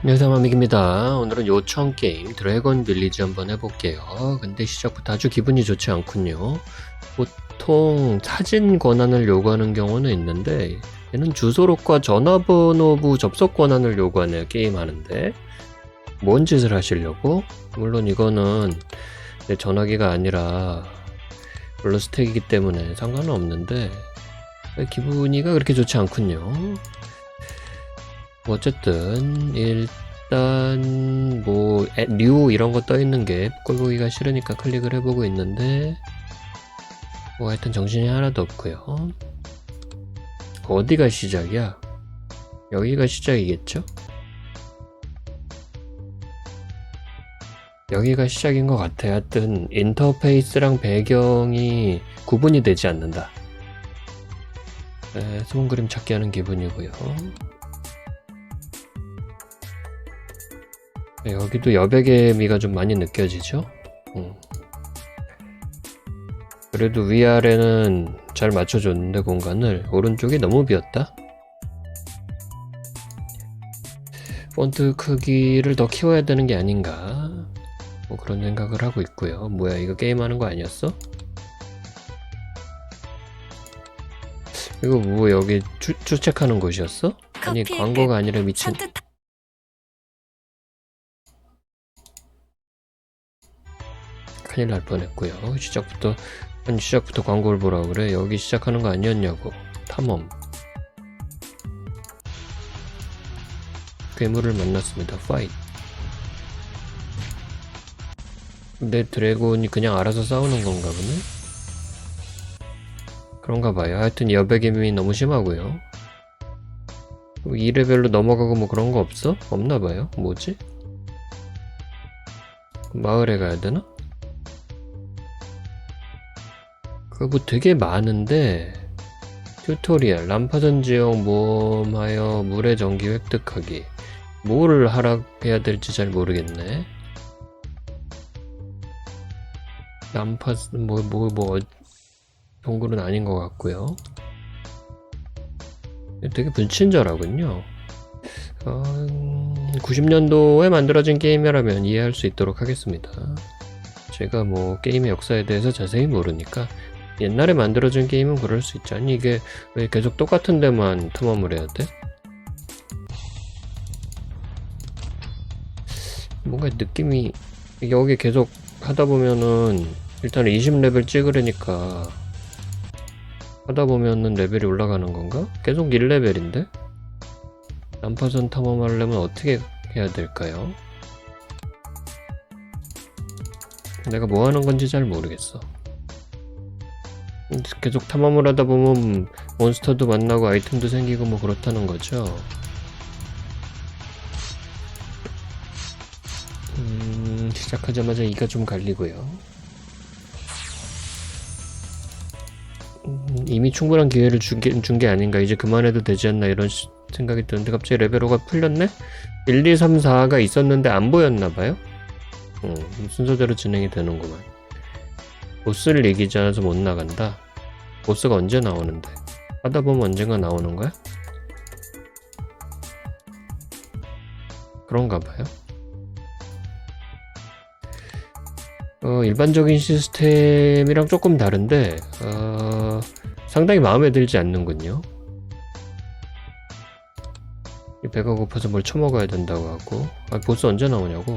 안녕하세요 마믹입니다. 오늘은 요청 게임 드래곤 빌리지 한번 해볼게요. 근데 시작부터 아주 기분이 좋지 않군요. 보통 사진 권한을 요구하는 경우는 있는데 얘는 주소록과 전화번호부 접속 권한을 요구하네요 게임 하는데 뭔 짓을 하시려고? 물론 이거는 내 전화기가 아니라 블러스택이기 때문에 상관은 없는데 기분이가 그렇게 좋지 않군요. 뭐 어쨌든 일단 뭐 뉴 이런 거 떠 있는 게 꼴보기가 싫으니까 클릭을 해보고 있는데 뭐 하여튼 정신이 하나도 없고요. 어디가 시작이야? 여기가 시작이겠죠? 여기가 시작인 것 같아. 하여튼 인터페이스랑 배경이 구분이 되지 않는다. 에, 숨은 그림 찾기 하는 기분이고요. 네, 여기도 여백의 미가 좀 많이 느껴지죠? 음. 그래도 위아래는 잘 맞춰줬는데 공간을 오른쪽이 너무 비었다? 폰트 크기를 더 키워야 되는 게 아닌가 뭐 그런 생각을 하고 있고요 뭐야 이거 게임하는 거 아니었어? 이거 뭐 여기 추, 추측하는 곳이었어? 아니 광고가 아니라 미친 큰일 날 뻔했고요. 시작부터 아니 시작부터 광고를 보라 그래. 여기 시작하는 거 아니었냐고. 탐험. 괴물을 만났습니다. 파이트. 근데 드래곤이 그냥 알아서 싸우는 건가 보네? 그런가 봐요. 하여튼 여백임이 너무 심하고요. 2레벨로 넘어가고 뭐 그런 거 없어? 없나 봐요. 뭐지? 마을에 가야 되나? 뭐 되게 많은데 튜토리얼 난파선 지역 모험하여 물의 전기 획득하기. 뭐를 하락해야 될지 잘 모르겠네. 난파선 뭐뭐뭐 뭐, 뭐, 동굴은 아닌 것 같고요. 되게 불친절하군요. 어, 90년도에 만들어진 게임이라면 이해할 수 있도록 하겠습니다. 제가 뭐 게임의 역사에 대해서 자세히 모르니까 옛날에 만들어진 게임은 그럴 수 있지 아니 이게 왜 계속 똑같은 데만 탐험을 해야 돼? 뭔가 느낌이 여기 계속 하다 보면은 일단 20레벨 찍으려니까 하다 보면은 레벨이 올라가는 건가? 계속 1레벨인데? 난파선 탐험하려면 어떻게 해야 될까요? 내가 뭐 하는 건지 잘 모르겠어. 계속 탐험을 하다 보면 몬스터도 만나고 아이템도 생기고 뭐 그렇다는 거죠. 음, 시작하자마자 이가 좀 갈리고요. 음, 이미 충분한 기회를 준 게, 준 게 아닌가. 이제 그만해도 되지 않나 이런 시- 생각이 드는데 갑자기 레벨 5가 풀렸네? 1, 2, 3, 4가 있었는데 안 보였나 봐요? 어, 순서대로 진행이 되는구만. 보스를 이기지 않아서 못 나간다. 보스가 언제 나오는데? 하다 보면 언젠가 나오는 거야? 그런가 봐요. 어, 일반적인 시스템이랑 조금 다른데, 어, 상당히 마음에 들지 않는군요. 이 배가 고파서 뭘 처먹어야 된다고 하고, 아, 보스 언제 나오냐고.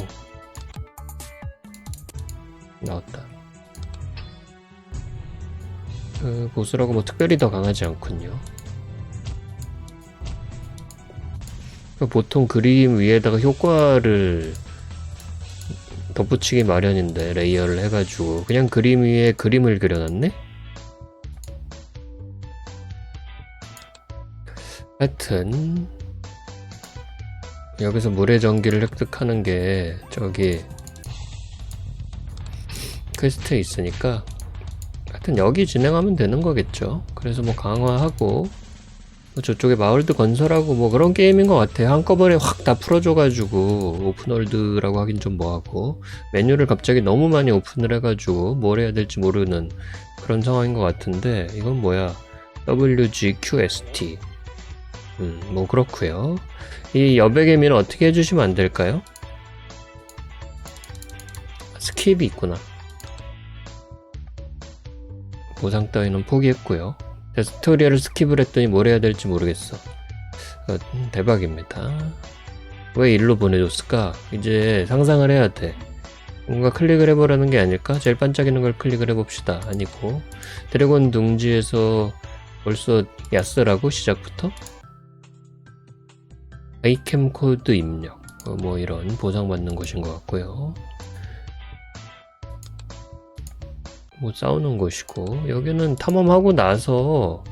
나왔다. 그 보스라고 뭐 특별히 더 강하지 않군요. 그 보통 그림 위에다가 효과를 덧붙이기 마련인데 레이어를 해가지고 그냥 그림 위에 그림을 그려놨네? 하여튼 여기서 물의 전기를 획득하는 게 저기 퀘스트에 있으니까 하여튼 여기 진행하면 되는 거겠죠. 그래서 뭐 강화하고 뭐 저쪽에 마을도 건설하고 뭐 그런 게임인 것 같아요. 한꺼번에 확 다 풀어줘가지고 오픈월드라고 하긴 좀 뭐하고 메뉴를 갑자기 너무 많이 오픈을 해가지고 뭘 해야 될지 모르는 그런 상황인 것 같은데 이건 뭐야 WGQST 음, 뭐 그렇고요. 이 여백의 미는 어떻게 해주시면 안 될까요? 스킵이 있구나. 보상 따위는 포기했고요. 튜토리얼을 스킵을 했더니 뭘 해야 될지 모르겠어. 어, 음, 대박입니다. 왜 일로 보내줬을까? 이제 상상을 해야 돼. 뭔가 클릭을 해보라는 게 아닐까? 제일 반짝이는 걸 클릭을 해봅시다. 아니고 드래곤 둥지에서 벌써 야스라고 시작부터? 아이템 코드 입력 어, 뭐 이런 보상받는 곳인 것 같고요. 뭐 싸우는 곳이고 여기는 탐험하고 나서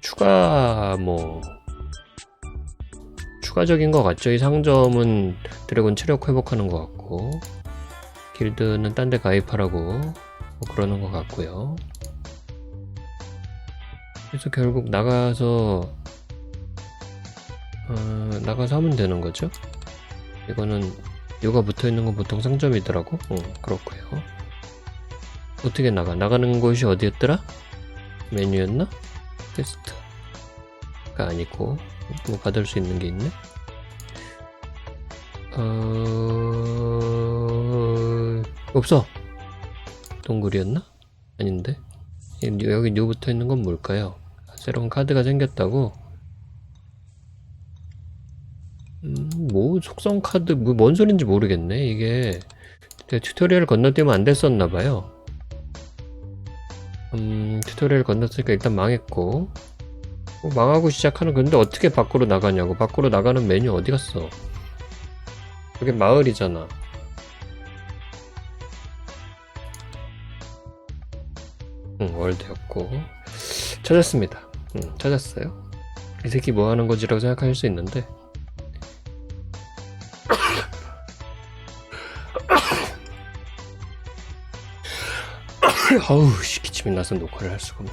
추가 뭐 추가적인 것 같죠. 이 상점은 드래곤 체력 회복하는 것 같고 길드는 딴 데 가입하라고 뭐 그러는 것 같고요. 그래서 결국 나가서 어, 나가서 하면 되는 거죠. 이거는 요가 붙어 있는 건 보통 상점이더라고. 어, 그렇고요. 어떻게 나가? 나가는 곳이 어디였더라? 메뉴였나? 퀘스트가 아니고 뭐 받을 수 있는 게 있네. 어... 없어. 동굴이었나? 아닌데. 여기 여기 뉴 붙어 있는 건 뭘까요? 새로운 카드가 생겼다고. 음, 뭐 속성 카드 뭐 뭔 소린지 모르겠네. 이게 튜토리얼 건너뛰면 안 됐었나 봐요. 음, 튜토리얼 건넜으니까 일단 망했고. 뭐 망하고 시작하는 건데 어떻게 밖으로 나가냐고. 밖으로 나가는 메뉴 어디 갔어? 여기 마을이잖아. 응 월드였고. 찾았습니다. 응 찾았어요. 이 새끼 뭐 하는 거지라고 생각하실 수 있는데 어우 씨 기침이 나서 녹화를 할 수가 없네